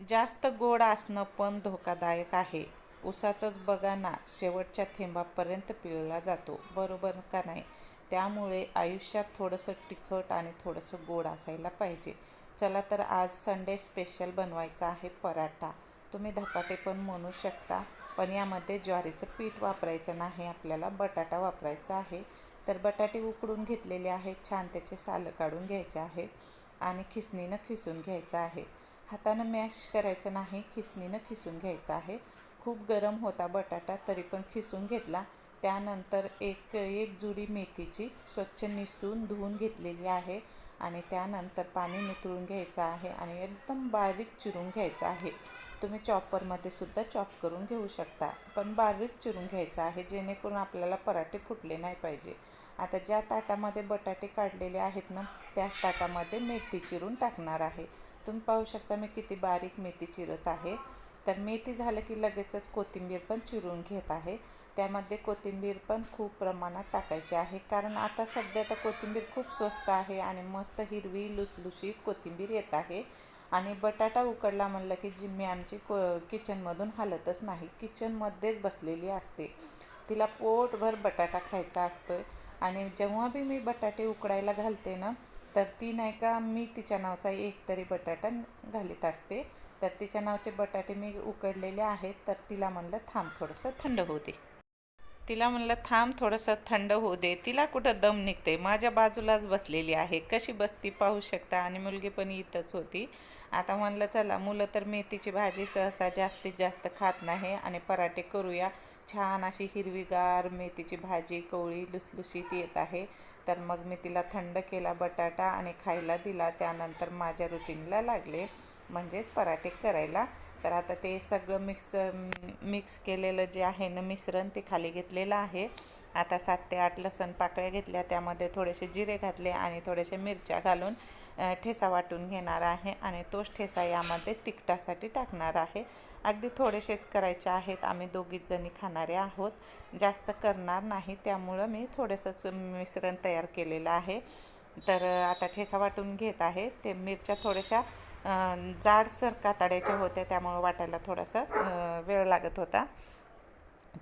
जास्त गोड असणं पण धोकादायक आहे. उसाचंच बघा ना शेवटच्या थेंबापर्यंत पिळला जातो बरोबर का नाही? त्यामुळे आयुष्यात थोडंसं तिखट आणि थोडंसं गोड असायला पाहिजे. चला तर आज संडे स्पेशल बनवायचा आहे पराठा. तुम्ही धपाटे पण म्हणू शकता पण यामध्ये ज्वारीचं पीठ वापरायचं नाही आपल्याला बटाटा वापरायचा आहे. तर बटाटे उकडून घेतलेले आहेत छान त्याचे सालं काढून घ्यायचे आहेत आणि खिसणीनं खिसून घ्यायचं आहे. हातानं मॅश करायचं नाही खिसणीनं खिसून घ्यायचं आहे. खूप गरम होता बटाटा तरी पण खिसून घेतला. त्यानंतर एक एक जुडी मेथीची स्वच्छ निसून धुवून घेतलेली आहे आणि त्यानंतर पाणी नितळून घ्यायचं आहे आणि एकदम बारीक चिरून घ्यायचं आहे. तुम्ही चॉपरमध्ये सुद्धा चॉप करून घेऊ शकता पण बारीक चिरून घ्यायचं आहे जेणेकरून आपल्याला पराठे फुटले नाही पाहिजे. आता ज्या ताटामध्ये बटाटे काढलेले आहेत ना त्याच ताटामध्ये मेथी चिरून टाकणार आहे. तुम्ही पाहू शकता मी किती बारीक मेथी चिरत आहे. तर मेथी झालं की लगेचच कोथिंबीर पण चिरून घेत आहे. त्यामध्ये कोथिंबीर पण खूप प्रमाणात टाकायची आहे. कारण आता सध्या तर कोथिंबीर खूप स्वस्त आहे आणि मस्त हिरवी लुसलुशीत कोथिंबीर येत आहे. आणि बटाटा उकडला म्हणलं की जिम्मी आमची को किचनमधून हलतच नाही. किचनमध्येच बसलेली असते. तिला पोटभर बटाटा खायचा असतो आणि जेव्हा बी मी बटाटे उकडायला घालते ना तर ती नाही का मी तिच्या नावचा एक तरी बटाटा घालीत असते. तर तिच्या नावचे बटाटे मी उकडलेले आहेत तर तिला म्हणलं थांब थोडंसं थंड होऊ दे. तिला म्हणलं थांब थोडंसं थंड होऊ दे. तिला कुठं दम निघते माझ्या बाजूलाच बसलेली आहे. कशी बसती पाहू शकता? आणि मुलगी पण इथंच होती. आता म्हणलं चला मुलं तर मेथीची भाजी सहसा जास्तीत जास्त खात नाही. आणि पराठे करूया. छान अशी हिरवीगार मेथीची भाजी कवळी लुसलुशीत येत आहे. तर मग मी तिला थंड केला बटाटा आणि खायला दिला. त्यानंतर माझ्या रुटीनला लागले. म्हणजेच पराठे करायला. तर आता ते सगळं मिक्स मिक्स केलेलं जे आहे ना मिश्रण ते खाली घेतलेलं आहे. आता सात ते आठ लसण पाकळ्या घेतल्या त्यामध्ये थोडेसे जिरे घातले आणि थोडेसे मिरच्या घालून ठेसा वाटून घेणार आहे आणि तोच ठेसा यामध्ये तिखटासाठी टाकणार आहे. अगदी थोडेसेच करायचे आहेत. आम्ही दोघीच जणी खाणारे आहोत. जास्त करणार नाही. त्यामुळं मी थोडंसंच मिश्रण तयार केलेलं आहे. तर आता ठेसा वाटून घेत आहे. ते मिरच्या थोड्याशा जाडसर कातड्याच्या होत्या त्यामुळं वाटायला थोडासा वेळ लागत होता.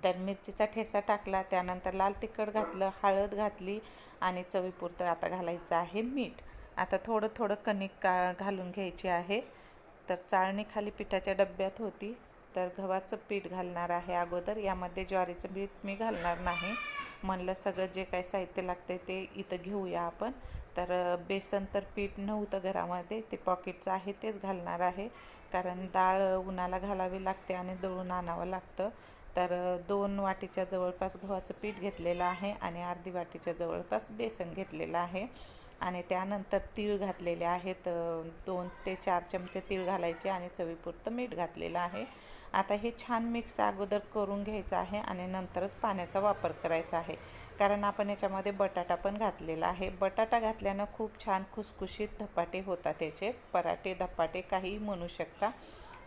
तर मिरचीचा ठेसा टाकला त्यानंतर लाल तिखट घातलं हळद घातली आणि चवीपुरतं आता घालायचं आहे मीठ. आता थोडं थोडं कणिक का घालून घ्यायची आहे. तर चाळणी खाली पिठाच्या डब्यात होती. तर गव्हाचं पीठ घालणार आहे अगोदर. यामध्ये ज्वारीचं पीठ मी घालणार नाही. म्हणलं सगळं जे काही साहित्य लागते ते इथं घेऊया आपण. तर बेसन तर पीठ नव्हतं घरामध्ये ते पॉकेटचं आहे तेच घालणार आहे. कारण डाळ उन्हाला घालावी लागते आणि दळून आणावं लागतं. तर दोन वाटीच्या जवळपास गव्हाचं पीठ घेतलेलं आहे आणि अर्धी वाटीच्या जवळपास बेसन घेतलेलं आहे. आणि त्यानंतर तीळ घातलेले आहेत दोन ते चार चमचे तीळ घालायचे आणि चवीपुरतं मीठ घातलेलं आहे. आता हे छान मिक्स अगोदर करून घ्यायचं आहे आणि नंतरच पाण्याचा वापर करायचा आहे. कारण आपण याच्यामध्ये बटाटा पण घातलेला आहे. बटाटा घातल्यानं खूप छान खुसखुशीत धपाटे होतात त्याचे पराठे धपाटे काहीही म्हणू शकता.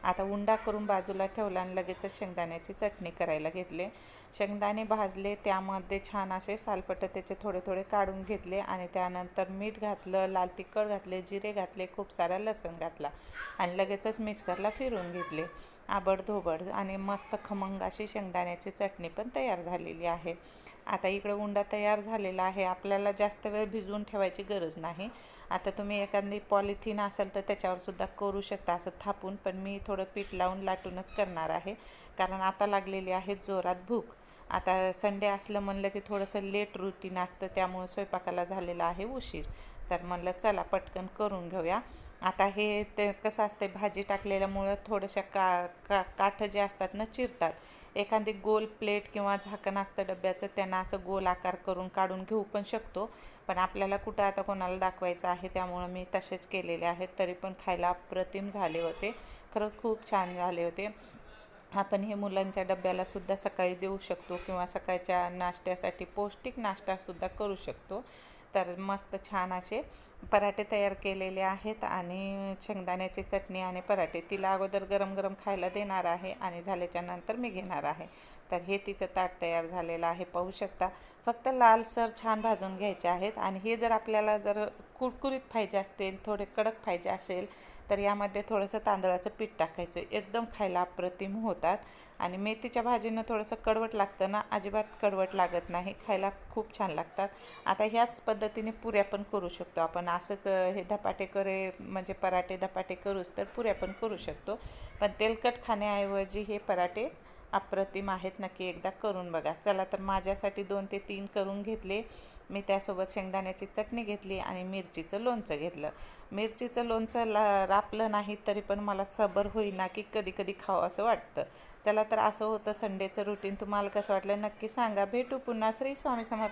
आता उंडा करून बाजूला ठेवला आणि लगेचच शेंगदाण्याची चटणी करायला घेतले. शेंगदाणे भाजले त्यामध्ये छान असे सालपट त्याचे थोडे थोडे काढून घेतले आणि त्यानंतर मीठ घातलं लाल तिखट घातले जिरे घातले खूप सारा लसण घातला आणि लगेचच मिक्सरला फिरून घेतले. आबड धोबड आणि मस्त खमंग अशी शेंगदाण्याची चटणी पण तयार झालेली आहे. आता इकडं उंडा तयार झालेला आहे. आपल्याला जास्त वेळ भिजवून ठेवायची गरज नाही. आता तुम्ही एखादी पॉलिथिन असेल तर त्याच्यावर सुद्धा करू शकता. असं थापून पण मी थोडं पीठ लावून लाटूनच करणार आहे. कारण आता लागलेली आहे जोरात भूक. आता संडे असलं म्हणलं की थोडंसं लेट रुटीन असतं. त्यामुळं स्वयंपाकाला झालेला आहे उशीर. तर म्हणलं चला पटकन करून घेऊया. आता हे ते कसं असते भाजी टाकलेल्यामुळं थोडंशा का का काठं जे असतात ना चिरतात. एखादी गोल प्लेट किंवा झाकण असतं डब्याचं त्यांना असं गोल आकार करून काढून घेऊ पण शकतो. पण आपल्याला कुठं आता कोणाला दाखवायचं आहे त्यामुळं मी तसेच केलेले आहेत तरी पण खायला अप्रतिम झाले होते. खरं खूप छान झाले होते. आपण हे मुलांच्या डब्यालासुद्धा सकाळी देऊ शकतो किंवा सकाळच्या नाश्त्यासाठी पौष्टिक नाश्तासुद्धा करू शकतो. तर मस्त छान असे पराठे तयार केलेले आहेत आणि शेंगदाण्याची चटणी आणि पराठे तिला अगोदर गरम गरम खायला देणार आहे आणि झाल्याच्यानंतर मी घेणार आहे. तर हे तिचं ताट तयार झालेलं आहे. पाहू शकता फक्त लालसर छान भाजून घ्यायचे आहेत आणि हे जर आपल्याला जर कुरकुरीत पाहिजे असतील थोडे कडक पाहिजे असेल तर यामध्ये थोडंसं तांदळाचं पीठ टाकायचं. एकदम खायला अप्रतिम होतात आणि मेथीच्या भाजीनं थोडंसं कडवट लागतं ना अजिबात कडवट लागत नाही. खायला खूप छान लागतात. आता ह्याच पद्धतीने पुऱ्या पण करू शकतो आपण. असंच हे धपाटे करे म्हणजे पराठे धपाटे करूच तर पुऱ्या पण करू शकतो. पण तेलकट खाण्याऐवजी हे पराठे अप्रतिम आहेत नक्की एकदा करून बघा. चला तर माझ्यासाठी दोन ते तीन करून घेतले. मी त्यासोबत शेंगदाण्याची चटणी घेतली आणि मिरचीचं लोणचं घेतलं. मिरचीचं लोणचं ला रापलं नाही तरी पण मला सबर होईना की कधी कधी खावं असं वाटतं. चला तर असं होतं संडेचं रुटीन तुम्हाला कसं वाटलं नक्की सांगा. भेटू पुन्हा. श्री स्वामी समर्थ